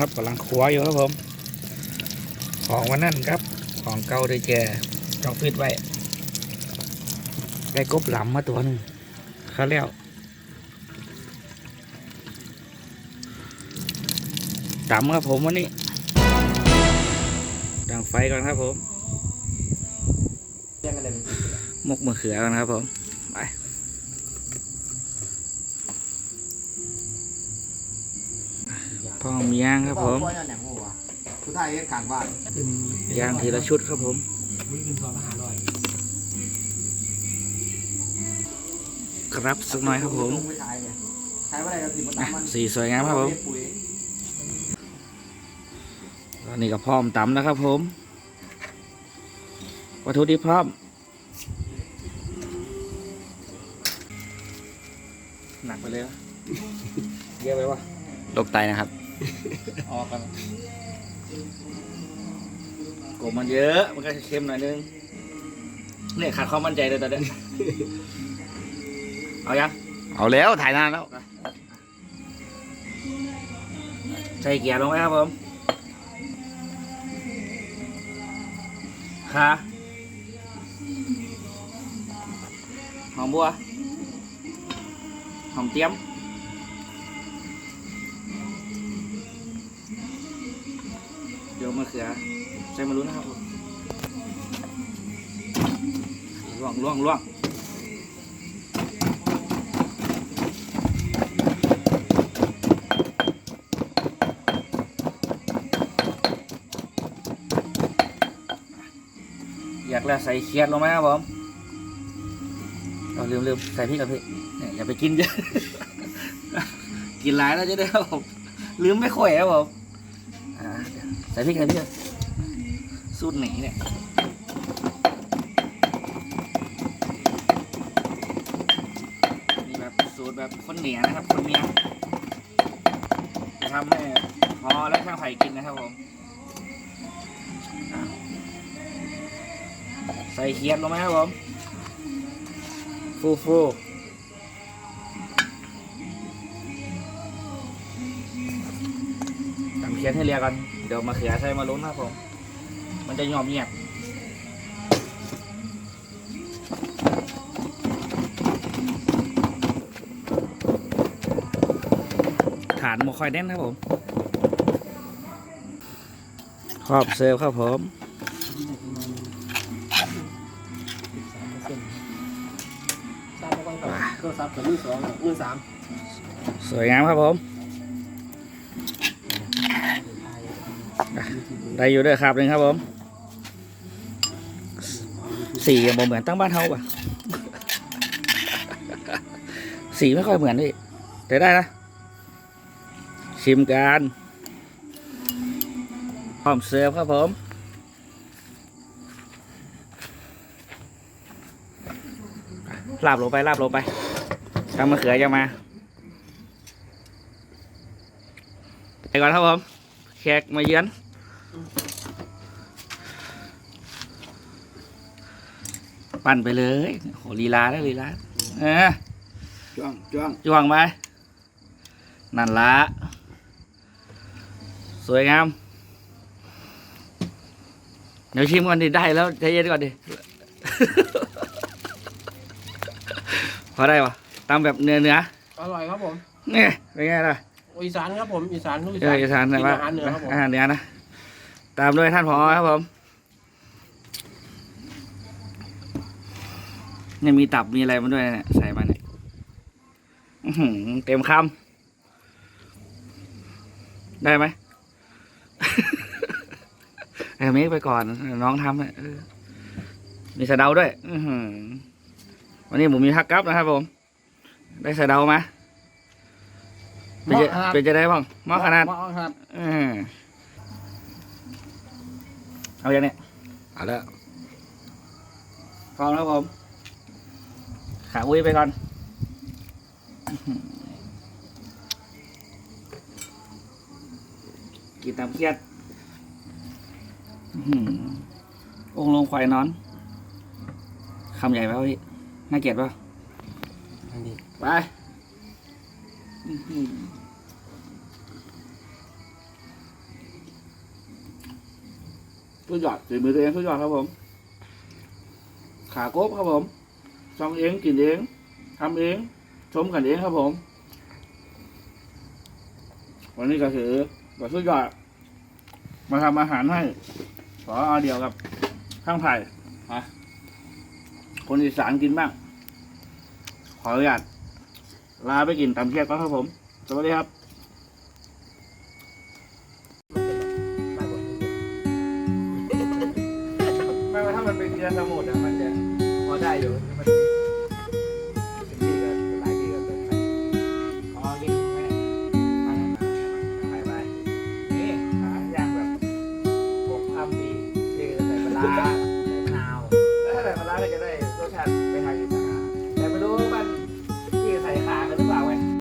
ครับกำลังขัวอยู่ครับผม ของวันนั้นครับ ของเก่าด้แก่จองฟิตไว้ ได้กบหลำมาตัวนึงเขาแล้วตำครับผมวันนี้ดังไฟก่อนครับผมเรียกอะไรมันติดอยู่แล้วมกมะเขือก่อนครับผม ไป พ่อมีย่างครับผมพ่อเนี่ยแหนมหัวผู้ไทยเรียกกลางบ้านย่างทีละชุดครับผมวิ่งกินตัวมาหาร่อยครับสักหน่อยครับผมไม่ใช้เนี่ยใช้อะไรกันสิมันอะตำมันสีสวยงามครับผมปุ๋ยตอนนี้ก็พร้อมตำแล้วครับผมวัตถุดิบพร้อมหนักไปเลยวะเยอะไปวะโรคไตนะครับ ออกกันกบมันเยอะ มันก็จะเค็มหน่อยนึงเนี่ยขาดความมั่นใจเลยตอนเนี้ยเอายังเอาแล้วถ่ายนานแล้ว ใส่เกียร์ลงไปครับผมขาหอมบัวหอมเตี้ยม มะเขือใส่มารุ้นนะครับผมล่วงล่วงล่วงอยากแล้วใส่เคียดลงไหมครับผมเราลืมลืมใส่พริกกับพี่อย่าไปกินเยอะ กินหลายแล้วจะได้ครับผมลืมไม่ค่อยครับผม ใส่พริกกับพี่สูตรหนีเนี่ยนี่แบบสูตรแบบคนเหนียนะครับคนเมียจะทำให้พอและข้างไผ่กินนะครับผมใส่เคียดลงไหมครับผมฟูฟูตำเคียดให้เรียกัน เดี๋ยวมาเขือใส่มาลุ้นนะครับผม มันจะยอมเงียบฐานหมกคอยแน่นครับผม ครอบเซลลครับผมทราบไม่ค่อยต่อก็ซับกับมือสองมือสาม สวยงามครับผม ได้อยู่ด้วยครับหนึ่งครับผมสียังบ่เหมือนตั้งบ้านเฮาป่ะสีไม่ค่อยเหมือนนี่แต่ได้นะชิมกันพร้อมเสิร์ฟครับผมลาบลงไปลาบลงไปทำมะเขือจะมาไปก่อนครับผม ขกมาเยือน ปั่นไปเลยโหลีลาแล้วลีลาเออจ้วงจ้วงจ้วงไปนั่นละ สวยงาม เดี๋ยวชิมก่อนดิ ได้แล้วใจเย็นก่อนดิ พอได้ปะตามแบบเนื้อเนื้ออร่อยครับผมๆเนี่ยเป็นไงล่ะ อีสานครับผมอีสานลูกอีเอออีสานกินะนว่าอาหารเหนือครับผมอาหารเหนือนะ ตามด้วยท่านผอครับผมเนี่ยมีตับมีอะไรมาด้วยเนี่ยใส่มาเนี่ยอื้อหือเต็มคำได้ไหมเออเมกไปก่อน น้องทำเนี่ยเออมีสะเดาด้วย อื้อหือวันนี้ผมมีฮักกับนะครับผม ได้สะเดามา เป็นจะเป็นจะได้บ้างหมอขนาดหม้อครับอืมเอาอย่างเนี้ยเอาแล้วพร้อมแล้วผม ขาอุ้ยไปก่อนอื้อหือกินตามเครียดอื้อหือองค์ลงควายนอน คำใหญ่ไหมวะพี่ น่าเกลียดป่ะอันนี้ไปอื้อหือ สุดยอดฝีมือตัวเองสุดยอดครับผม ขากบครับผมซองเองกินเองทำเอง ชมกันเองครับผม วันนี้ก็ถือว่าสุดยอด มาทำอาหารให้ ขอเอาเดียวกับข้างไผ่ฮะคนอีสานกินบ้าง ขออนุญาต ลาไปกินตำเทียบก่อนครับผม สวัสดีครับไม่ว่าถ้ามันเป็นเกียร์สมุดอะมันจะพอได้อยู่